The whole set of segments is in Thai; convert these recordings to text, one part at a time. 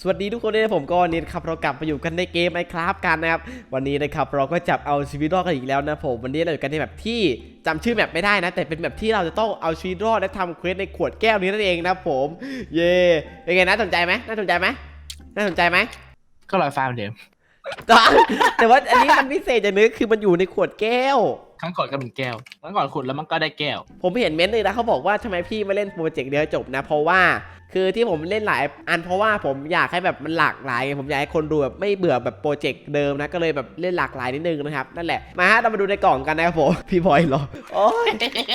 สวัสดีทุกคนด้วยนะผมก็วันนี้นะครับเรากลับมาอยู่กันในเกมไมคราฟกันนะครับวันนี้นะครับเราก็จับเอาชีวิตรอดกันอีกแล้วนะผมวันนี้เราอยู่กันในแบบที่จำชื่อแมปไม่ได้นะ แต่เป็นแบบที่เราจะต้องเอาชีวิตรอดและทำเควสในขวดแก้วนี้นั่นเองนะผม เย่เป็นไงน่าสนใจไหมน่าสนใจไหมน่าสนใจไหมก็ลอยฟ้าเหมือนเดิมแต่ว่าอันนี้มันพิเศษอย่างนึงคือมันอยู่ในขวดแก้วครั้งก่อนก็เป็นแก้วครั้งก่อนขุดแล้วมันก็ได้แก้ว ผมเห็นเม้นต์เลยนะเขาบอกว่าทำไมพี่ไม่เล่นโปรเจกต์เดียวจบนะ เพราะว่า คือที่ผมเล่นหลายอันเพราะว่าผมอยากให้แบบมันหลากหลายไงผมอยากให้คนดูแบบไม่เบื่อแบบโปรเจกต์เดิมนะก็เลยแบบเล่นหลากหลายนิดนึงนะครับนั่นแหละมาฮะเรามาดูในกล่องกันนะครับผมพี่บอยเหรอโอ้ย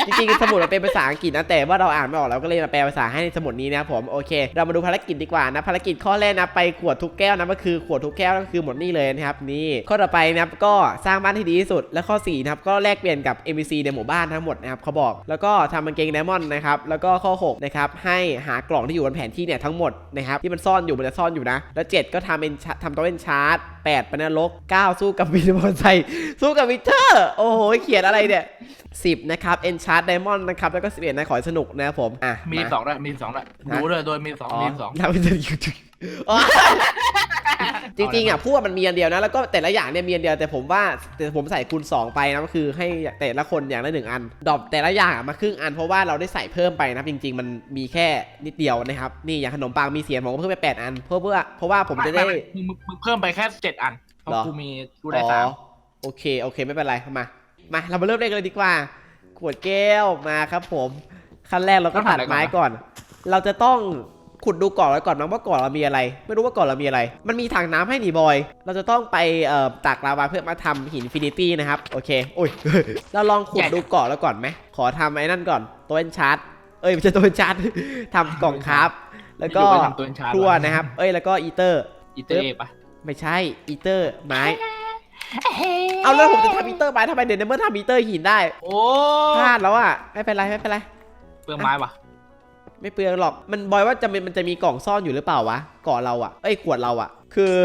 จริงๆสมุดมันเป็นภาษาอังกฤษนะแต่ว่าเราอ่านไม่ออกเราก็เลยมาแปลภาษาให้ในสมุดนี้นะครับผมโอเค เรามาดูภารกิจดีกว่านะภารกิจข้อแรกนะไปขวดทุกแก้วนะก็คือขวดทุกแก้วก็คือหมดนี่เลยนะครับนี่ข้อต่อไปนะครับก็สร้างบ้านที่ดีที่สุด และข้อ4นะครับก็แลกเปลี่ยนกับ NPC ในหมู่บ้านทั้งหมดนะครับเขาบอก แล้วก็ทำกางเกงไดมอนด์นะครับแล้วก็ข้อ6นะครับให้หากล่องที่อยู่บนแผนที่เนี่ยทั้งหมดนะครับที่มันซ่อนอยู่มันจะซ่อนอยู่นะ แล้ว7ก็ทำเป็นชาทำตัวเป็นชาร์จ8เป็นนรก9 สู้กับวินมอเตอร์ไซค์สู้กับวิเทอร์โอ้โหเขียนอะไรเนี่ย10นะครับเอนชาร์ดไดมอนด์นะครับแล้วก็11นะขอให้สนุกนะครับผมอะมีาสองด้วยมีสองด้วยฮะรู้เลยโดยมีสองมีสองทำเป็นยูทูบ จริงๆอะพูดว่ามันมีอันเดียวนะแล้วก็แต่ละอย่างเนี่ยมีอันเดียวแต่ผมว่าแต่ผมใส่คูณ2ไปนะก็คือให้แต่ละคนอย่างละหนึ่งอันดรอปแต่ละอย่างอะมาครึ่งอันเพราะว่าเราได้ใส่เพิ่มไปนะจริง ๆ มันมีแค่นิดเดียวนะครับนี่อย่างขนมปังมีเสียงผมก็เพิ่มไป8อันเพื่อเพื่อเพราะว่าผมจะได้ไม่ไม่มึงมึงเพิ่มไปแค่เจ็ดอันเพราะเหรอกูมีกูได้สามอ๋อโอเคโอเคไม่เป็นไรมามาเรามาเริ่มเล่นกันเลยดีกว่า ขวดแก้วมาครับผมขั้นแรกเราก็ตัดไม้ก่อน เราจะต้อง ขุดดูก่อนไว้ก่อนมั้งว่าก่อนเรามีอะไร ไม่รู้ว่าก่อนเรามีอะไร มันมีถังน้ำให้หนีบอย เราจะต้องไปเอ่อตักลาวาเพื่อมาทำหินฟินิตี้นะครับ โอเคโอ้ยเราลองขุดดูก่อนแล้วก่อนไหมขอทำไอ้นั่นก่อนตัวเอนชาร์ตเอ้ยไม่ใช่ตัวเอนชาร์ตทำกล่องคราฟแล้วก็อยู่ไปทำตัวชาครัวนะครับ เอ้ยแล้วก็อีเตอร์อีเตอร์ปะไม่ใช่อีเตอร์ไม้เอาแล้วผมจะทำอีเตอร์ไม้ทำไมเดี๋ยวในเมื่อทำอีเตอร์หินได้ โอ้พลาดแล้วอะไม่เป็นไรไม่เป็นไรเปลืองไม้ปะ ไม่เปลืองหรอกมันบอยว่าจะมีมันจะมีกล่องซ่อนอยู่หรือเปล่าวะเกาะเราอะเอ้ยขวดเราอะคือ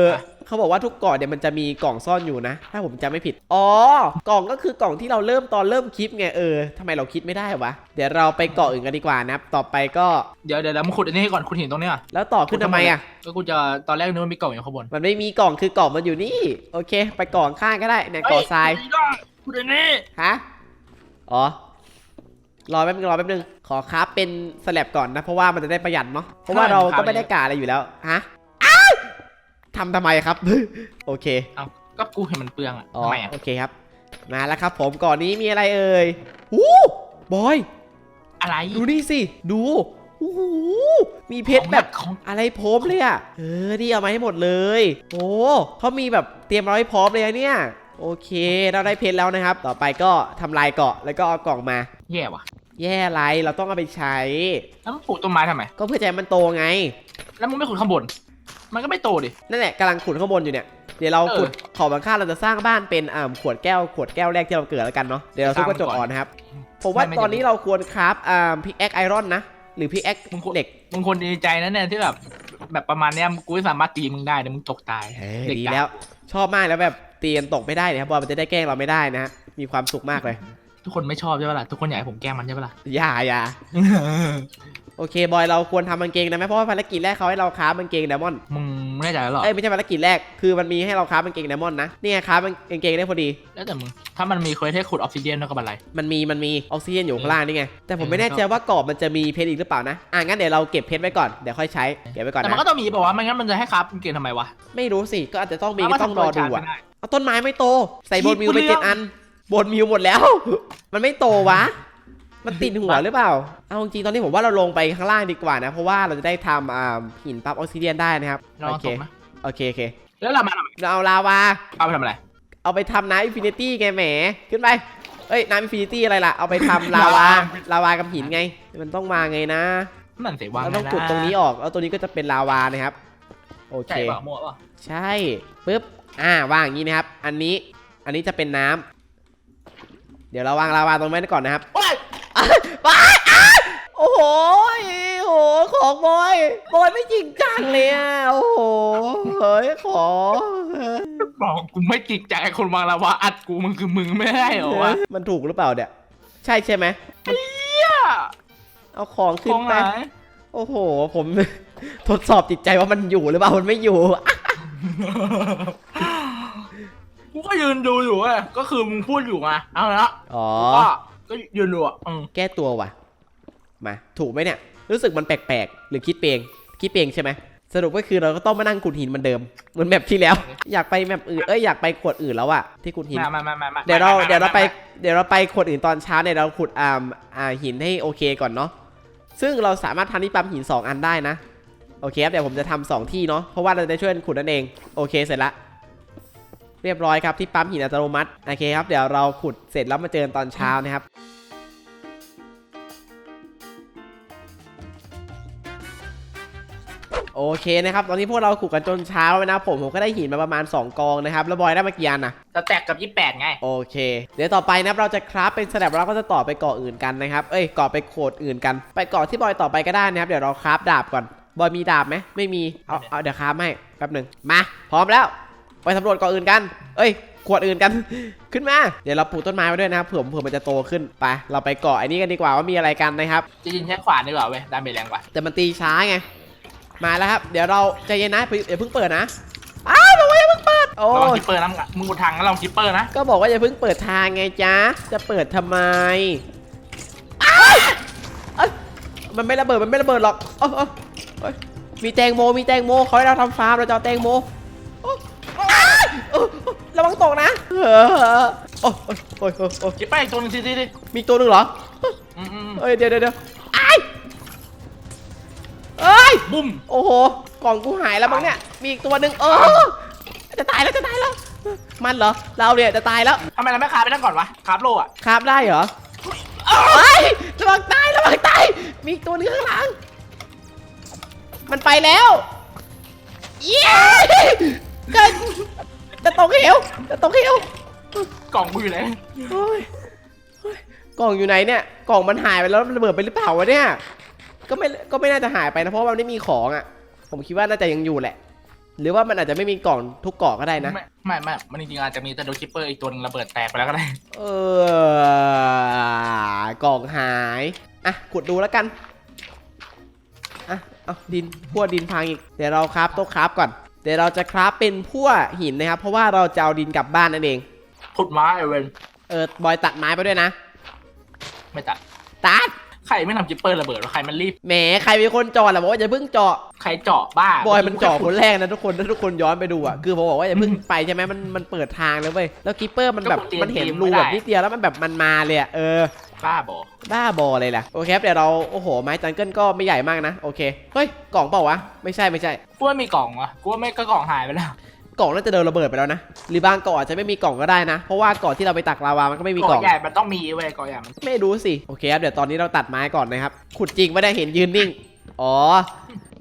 เขาบอกว่าทุกเกาะเนี่ยมันจะมีกล่องซ่อนอยู่นะ ถ้าผมจำไม่ผิด อ๋อ กล่องก็คือกล่องที่เราเริ่มตอนเริ่มคลิปไงเออทำไมเราคิดไม่ได้วะ เดี๋ยวเราไปเกาะอื่นกันดีกว่านะครับต่อไปก็ เดี๋ยวเดี๋ยวเดี๋ยวมึงขุดอันนี้ให้ก่อนขุดหินตรงเนี้ยแล้วต่อขึ้นทำไมอะก็กูจะตอนแรกนึกว่ามีกล่องอยู่ข้างบนมันไม่มีกล่องคือกล่องมันอยู่นี่ โอเค ไปกล่องข้างก็ได้เนี่ยกล่องทรายขุดอันนี้ ฮะ อ๋อ รอแป๊บนึงรอแป๊บนึง ขอคราฟเป็นสแลบก่อนนะ เพราะว่ามันจะได้ประหยัดเนาะเพราะว่าเราก็ไม่ได้กาอะไรอยู่แล้วฮะอ้าวทำทำไมครับ โอเคเอ้าก็กูเห็นมันเปลืองอะอ๋อทำไมอะโอเคครับมาแล้วครับ ผมก่อนนี้มีอะไรเอ่ยหูบอย อะไรดูนี่สิ ดูโอ้โหมีเพชรแบบของอะไรพร้อมเลยอะเออนี่เอามาให้หมดเลย โอ้เขามีแบบเตรียมเราให้พร้อมเลยอะเนี่ย โอเค เราได้เพชรแล้วนะครับ ต่อไปก็ทำลายเกาะแล้วก็เอากล่องมา แย่ว่ะ แย่อะไรเราต้องเอาไปใช้ แล้วมึงปลูกต้นไม้ทำไม ก็เพื่อจะให้มันโตไง แล้วมึงไม่ขุดข้างบน มันก็ไม่โตดิ นั่นแหละกำลังขุดข้างบนอยู่เนี่ย เดี๋ยวเราเออขุดขอบบางค่าเราจะสร้างบ้านเป็นอ่าขวดแก้วขวดแก้วแรกที่เราเกิดแล้วกันเนาะ เดี๋ยวเราทุบกระจกสร้างมันก่อนอ่อนนะครับผมว่าไม่ไม่ตอนนี้เราควรคราฟอ่าพิกแอคไอรอนนะ หรือพิกแอคมึงควรเหล็ก มึงคนดีใจนะเนี่ยที่แบบแบบประมาณเนี้ยกูไม่สามารถตีมึงได้เดี๋ยวมึงตกตายเฮ้ยเด็กดีกะแล้ว ชอบมากแล้วแบบเตียนตกไม่ได้เนี่ยครับบอลมันจะได้แกล้งเราไม่ได้นะฮะมีความสุขมากเลย ทุกคนไม่ชอบใช่ปะล่ะทุกคนอยากให้ผมแกล้งมันใช่ปะล่ะ อย่าอย่าโอเคบอยเราควรทำกางเกงนะไหมเพราะว่าภารกิจแรกเขาให้เราค้ากางเกงไดมอนด์มึงไม่แน่ใจแล้วหรอเอ้ยไม่ใช่ภารกิจแรกคือมันมีให้เราค้ากางเกงไดมอนด์นะเนี่ยค้ากางเกงได้พอดี แล้วแต่มึงถ้ามันมีเควสให้ขุดออฟซิเดียนแล้วก็บันไลมันมีมันมีออกซิเจนอยู่ข้างล่างนี่ไงแต่ผมเออไม่แน่ใจว่ากรอบมันจะมีเพชรอีกหรือเปล่านะอะงั้นเดี๋ยวเราเก็บเพชรไว้ก่อนเดี๋ยวค่อยใช้เก็บไว้ก่อนแต่มันนะก็ต้องมีบอกว่าวะไม่งั้นมันจะให้ครับเกณฑ์ทำไมวะไม่รู้สิก็อาจจะต้องมีเาก็มาต้องทำรอตัวดูชาอะไม่ได้เอาต้นไม้ไม่โต ใส่บนมิวไปคิดกูเจ็ดเรื่องอัน บนมิวหมดแล้ว มันไม่โตวะ มันติดหัวหรือเปล่า เอาจริงๆตอนนี้ผมว่าเราลงไปข้างล่างดีกว่านะ เพราะว่าเราจะได้ทำอ่าหินปั๊บออกซิเจนได้นะครับลองโอเคตกนะโอเคโอเค แล้วเรามาทำไมเราเอาลาวา เอาไปทำอะไร เอาไปทำน้ำอินฟินิตี้ไงแหม ขึ้นไป เอ้ยน้ำอินฟินิตี้อะไรล่ะ เอาไปทำลาวา ลาวากับหินไง มันต้องมาไงนะนั่นเสียวางเราต้องขุดตรงนี้ออก แล้วตัวนี้ก็จะเป็นลาวานะครับ โอเคใช่ป่ะมั่วป่ะใช่ปึ๊บ อ่าวางอย่างนี้นะครับ อันนี้ อันนี้จะเป็นน้ำ เดี๋ยวเราวางลาวาตรงนี้นก่อนนะครับว้ายบอยอะโอ้โหโอ้โห ของบอย บอยไม่จริงจังเลยอะ โอ้โห เฮ้ย ขอบอกกูไม่จิกใจคนวางลาวาอัดกูมึงคือมึงไม่ได้เหรอวะมันถูกหรือเปล่าเนี่ย ใช่ใช่ไหมเหี้ยเอาของขึ้ขนองไปไหนโอ้โห ผม ทดสอบจิตใจว่ามันอยู่หรือเปล่า มันไม่อยู่ กูก็ยืนดูอยู่เว้ยก็คือมึงพูดอยู่ไงเอาละอ๋อ ก็ก็ยืนดูอะอืมแก้ตัวว่ะ มา ถูกไหมเนี่ย รู้สึกมันแปลกๆ หรือคิดเปงคิดเปงใช่ไหมสรุปก็คือเราก็ต้องมานั่งขุดหินเหมือนเดิม เหมือนแบบที่แล้ว อยากไปแบบอื่น เอ้ยอยากไปขวดอื่นแล้วอะที่ขุดหิน มามามามามาเดี๋ยวเรามมเดี๋ยวเราไปมเดี๋ยวเราไปขวดอื่นตอนเช้าเนี่ยเราขุดอ่าอ่าหินให้โอเคก่อนเนาะ ซึ่งเราสามารถทำที่ปั๊มหิน 2 อันได้นะ โอเคครับเดี๋ยวผมจะทำสองที่เนาะ เพราะว่าเราจะได้ช่วยกันขุดนั่นเอง โอเคเสร็จละ เรียบร้อยครับที่ปั๊มหินอัตโนมัติโอเคครับเดี๋ยวเราขุดเสร็จแล้วมาเจอกันตอนเช้านะครับโอเคนะครับตอนนี้พวกเราขุดกันจนเช้าแล้วนะผมผมก็ได้หินมาประมาณ 2 กองนะครับแล้วบอยได้มากี่อันนะจะแตกกับยี่แปดไง โอเค เดี๋ยวต่อไปนะครับเราจะคราฟเป็นสแลบแล้วเราก็จะต่อไปเกาะอื่นกันนะครับเอ้ยเกาะไปโขดอื่นกัน ไปเกาะที่บอยต่อไปก็ได้นะครับเดี๋ยวเราคราฟดาบก่อนบอยมีดาบไหมไม่มีเอาเอาเดี๋ยวคราฟให้แป๊บหนึ่งมาพร้อมแล้ว ไปสำรวจเกาะอื่นกัน เอ้ยขวดอื่นกัน ขึ้นมา เดี๋ยวเราปลูกต้นไม้ไว้ด้วยนะครับเผื่อเผื่อมันจะโตขึ้น ไป เราไปเกาะไอ้นี่กันดีกว่าว่ามีอะไรกันนะครับจริงๆใช้ขวานดีกว่าเว้ยดาเมจแรงกว่า แต่มันตีช้าไง มาแล้วครับ เดี๋ยวเราใจเย็นนะอย่าเพิ่งเปิดนะ อ้าวบอกว่าอย่าเพิ่งเปิด โอ้ระวังคิปเปอร์นะมึงอะมึงกูทางก็ลองคิปเปอร์นะ ก็บอกว่าอย่าเพิ่งเปิดทางไงจ๊ะ จะเปิดทำไมอ้ายเอ้ยมันไม่ระเบิด มันไม่ระเบิดหรอกเอ้ยเอ้ยเอ้ยมีแตงโม มีแตงโมเขาให้เราทำฟาร์ม เราจะเอาแตงโมโอ้อ้าย เอ้ยระวังตกนะเออโอ้ยโอ้ยโอ้ยโอ้ยโอ้ยคิปอีกตัวหนึงสิสิสิมีตัวหนึ่งเหรออืมอืมเอ้ยเดี๋ยวเดี๋ยวเดี๋ยวอ้ายเอ้ย บุ้มโอ้โห กล่องกูหายแล้วมั้งเนี่ย มีอีกตัวหนึ่งเออ จะตายแล้วจะตายแล้ว มันเหรอ เราเนี่ยจะตายแล้ว ทำไมเราไม่คาบไปนั่นก่อนวะคาบโลอะคาบได้เหรอเอ้ยระวังตายระวังตาย มีอีกตัวหนึงข้างหลัง มันไปแล้ว เย้เกิด จะตกเหวจะตกเหวกล่องกูอยู่ไหนโอ้ยโอ้ยกล่องอยู่ไหนเนี่ย กล่องมันหายไปแล้วมันระเบิดไปหรือเปล่าวะเนี่ย ก็ไม่ก็ไม่น่าจะหายไปนะเพราะว่ามันไม่มีของอะ ผมคิดว่าน่าจะยังอยู่แหละ หรือว่ามันอาจจะไม่มีกล่องทุกกล่องก็ได้นะ ไม่ไม่ไม่มันจริงๆอาจจะมีแต่โดนคิปเปอร์อีกตัวหนึงระเบิดแตกไปแล้วก็ได้ เออกล่องหาย อะขุดดูแล้วกัน อะ เอาดินพั่วดินพังอีก เดี๋ยวเราคราฟโต๊ะคราฟก่อน เดี๋ยวเราจะคราฟเป็นพั่วหินนะครับ เพราะว่าเราจะเอาดินกลับบ้านนั่นเอง ขุดไม้ไอเวนเออบอยตัดไม้ไปด้วยนะ ไม่ตัด ตัด ใครไม่ทำคิปเปอร์ระเบิดวะใครมันรีบ แหมใครเป็นคนเจาะล่ะบอกว่าอย่าเพิ่งเจาะ ใครเจาะบ้าบอยมันเจาะคนแรกนะทุกคนถ้าทุกคนย้อนไปดูอะ คือผมบอกว่าอย่าเพิ่งไปใช่ไหมมันมันเปิดทางเลยเว้ย แล้วคิปเปอร์มันแบบมันเห็นรูแบบนิดเดียวแล้วมันแบบมันมาเลยอะเออ บ้าบอบ้าบอเลยแหละโอเคครับเดี๋ยวเราโอ้โหไม้จังเกิลก็ไม่ใหญ่มากนะโอเคเฮ้ยกล่องเปล่าวะไม่ใช่ไม่ใช่กูว่ามีกล่องวะกูว่าไม่ก็กล่องหายไปแล้วกล่องน่าจะโดนระเบิดไปแล้วนะหรือบางกล่องอาจจะไม่มีกล่องก็ได้นะ เพราะว่าก่อนที่เราไปตักลาวามันก็ไม่มีกล่องใหญ่มันต้องมีเว้ยกล่องใหญ่มันไม่รู้สิโอเคครับเดี๋ยวตอนนี้เราตัดไม้ก่อนนะครับขุดจริงไม่ได้เห็นยืนนิ่งอ๋อ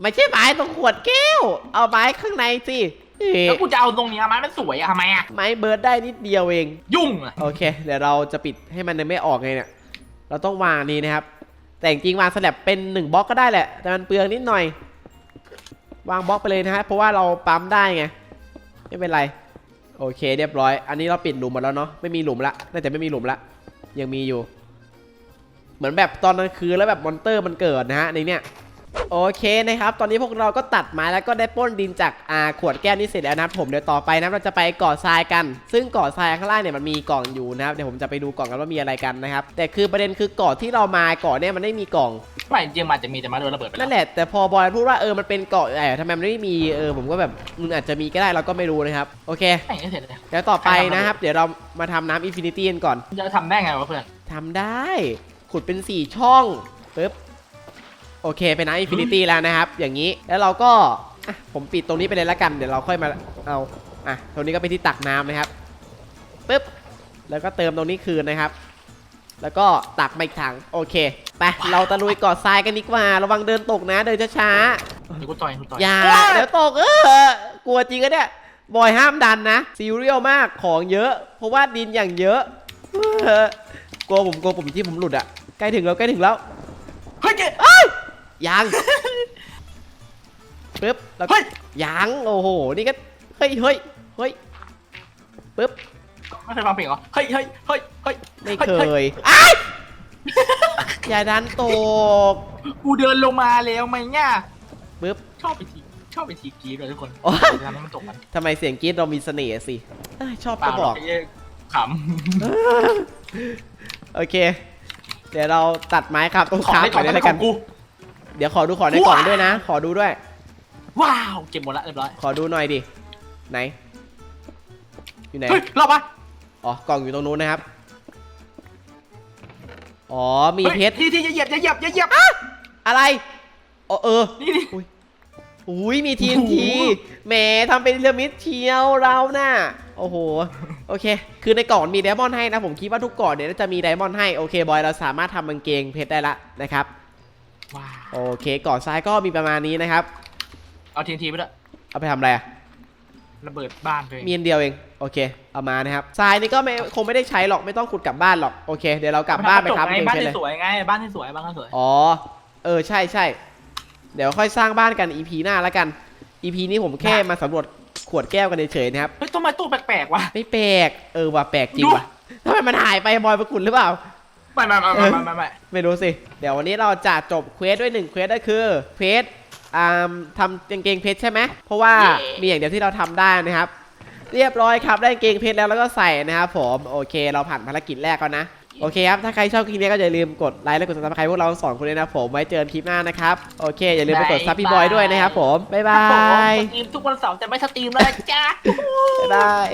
ไม่ใช่ไม้ตรงขวดแก้ว เอาไม้ข้างในสิเอ๊ะแล้วกูจะเอาตรงเนี้ยมันมันสวยอะทำไมอะไม้เบิร์ดได้นิดเดียวเอง ยุ่งอะโอเค เดี๋ยวเราจะปิดให้มันไม่ออกไงเนี่ย เราต้องวางนี้นะครับ แต่จริงวางสแลบเป็น1บล็อกก็ได้แหละ แต่มันเปลืองนิดหน่อย วางบล็อกไปเลยนะฮะเพราะว่าเราปั๊มได้ไง ไม่เป็นไร โอเคเรียบร้อย อันนี้เราปิดหลุมหมดแล้วเนาะ ไม่มีหลุมละ น่าจะไม่มีหลุมละ ยังมีอยู่ เหมือนแบบตอนกลางคืนแล้วแบบมอนเตอร์มันเกิดนะฮะในเนี้ย โอเคนะครับ ตอนนี้พวกเราก็ตัดไม้แล้วก็ได้ปล้นดินจากอ่าขวดแก้วนี้เสร็จแล้วนะครับผมเดี๋ยวต่อไปนะเราจะไปเกาะทรายกัน ซึ่งเกาะทรายข้างล่างเนี่ยมันมีกล่องอยู่นะครับเดี๋ยวผมจะไปดูกล่องกันว่ามีอะไรกันนะครับแต่คือประเด็นคือเกาะที่เรามาเกาะเนี่ยมันไม่มีกล่องไม่จริงๆมันอาจจะมีแต่มาโดนระเบิดไปแล้นั่วนแหละแต่พอบอยพูดว่าเออมันเป็นเกาะใหญ่ทำไมมันไม่มีเออผมก็แบบมันอาจจะมีก็ได้เราก็ไม่รู้นะครับโอเคไม่เสร็จเลยเดี๋ยวต่อไปนะครับ เดี๋ยวเรามาทำน้ำอินฟินิตี้กันก่อน จะทำได้ไงวะเพื่อนทำได้ ขุดเป็น 4 ช่องปึ๊บ โอเคเป็นน้ำอินฟินิตี้แล้วนะครับ อย่างนี้แล้วเราก็อะผมปิดตรงนี้ไปเลยละกัน เดี๋ยวเราค่อยมาเอาอะตรงนี้ก็เป็นที่ตักน้ำนะครับปึ๊บแล้วก็เติมตรงนี้คืนนะครับ แล้วก็ตักมาอีกถังโอเคไปเราตะลุยเกาะทรายกันดีกว่า ระวังเดินตกนะเดินช้าเดี๋ยวกูต่อยกูต่อยๆอย่าเดี๋ยวตกเออกลัวจริงอะเนี่ยบอยห้ามดันนะซีเรียลมากของเยอะ เพราะว่าดินอย่างเยอะเออกลัวผมกลัวผมที่ผมหลุดอะใกล้ถึงแล้วใกล้ถึงแล้วเฮ้ยเจ๊ยั งปึ๊บแล้วก็เฮ้ยยังโอ้โห นี่ก็ เฮ้ยเฮ้ยเฮ้ยปึ๊บ ไม่เคยฟังเพลงเหรอ เฮ้ยเฮ้ยเฮ้ยเฮ้ยไม่ฮ้เคฮ้ยอ้ายอย่าดันตกกูเดินลงมาแล้วไหมเนี่ยปึ๊บ ชอบไปทีชอบไปทีกรีดเลยทุกคนโอ๊ยเวลามันจบมันทำไมเสียงกรี๊ดเรามีเสน่ห์สิเอ้ยชอบเปล่าก็หบรออกก ไอ้ขโอเค เดี๋ยวเราตัดไม้ครับตรงำของขาในกล่ก่อองนในเลยกล่กัอนงกู เดี๋ยวขอดูของในกล่องด้วยนะ ขอดูด้วย ว้าว เก็บหมดละเรียบร้อย ขอดูหน่อยดิ ไหน อยู่ไหน เฮ้ยรอบปะอ๋อ กล่องอยู่ตรงนู้นนะครับ อ๋อ มีเพชรฮ้ยที่ที่อย่าเหยียบอย่าเหยียบอย่าเหยียบ อะไรอ๋อเออ นี่นี่ อุ้ยมีทีนโอ้โหทีแหมทำเป็นเรือมิดเชียวเราน่ะ โอ้โห โอเค คือในกล่อง ว่าทุกกล่องเนี่ยน่าจะมีไดมอนด์ให้โอเคบอยเราสามารถทำกางเกงเพชรได้ละนะครับว้าวโอเคกล่องซ้ายก็มีประมาณนี้นะครับ เอาทีนทีไปด้วยเอาไปทำอะไรอะระเบิดบ้านไปมีอันเดียวเองโอเค เอามานะครับทรายนี่ก็ไม่คงไม่ได้ใช้หรอกไม่ต้องขุดกลับบ้านหรอกโอเคเดี๋ยวเรากลับบ้านไปครับไงเองบ้านเพชรเลที่ยสวยไงบ้านที่สวยบ้านที่สวยอ๋อเออใช่ใช่เดี๋ยวค่อยสร้างบ้านกัน EP หน้าแล้วกัน EP นี้ผมแค่มาสำรวจขวดแก้วกันเฉยๆนะครับเฮ้ยต้นไม้ตู้แปลกๆว่ะไม่แปลกเออว่ะแปลกจริงดูว่ะทำไมมันหายไปบอยประกุลหรือเปล่า ไม่ไม่ไม่ไม่ไม่ไม่ไม่ไม่รู้สิ เดี๋ยววันนี้เราจะจบเควสด้วยหนึ่งเควสก็คือเควสอ่าทำกางเกงเพชรใช่ไหม เพราะว่ามีอย่างเดียวที่เราทำได้นะครับ เรียบร้อยครับได้กางเกงเพชรแล้วแล้วก็ใส่นะครับผมโอเค เราผ่านภารกิจแรกแล้วนะ โอเคครับ ถ้าใครชอบคลิปนี้ก็อย่าลืมกดไลค์และกดซับสไครต์พวกเราสองคนด้วยนะผมไว้เจอกันคลิปหน้านะครับโอเค อย่าลืมไปกดซับพี่บอยด้วยนะครับผมบ๊ายบาครับผมยสตรีมทุกวันเสาร์แต่ไม่สตรีมแล้วจ้า บ๊ายบาย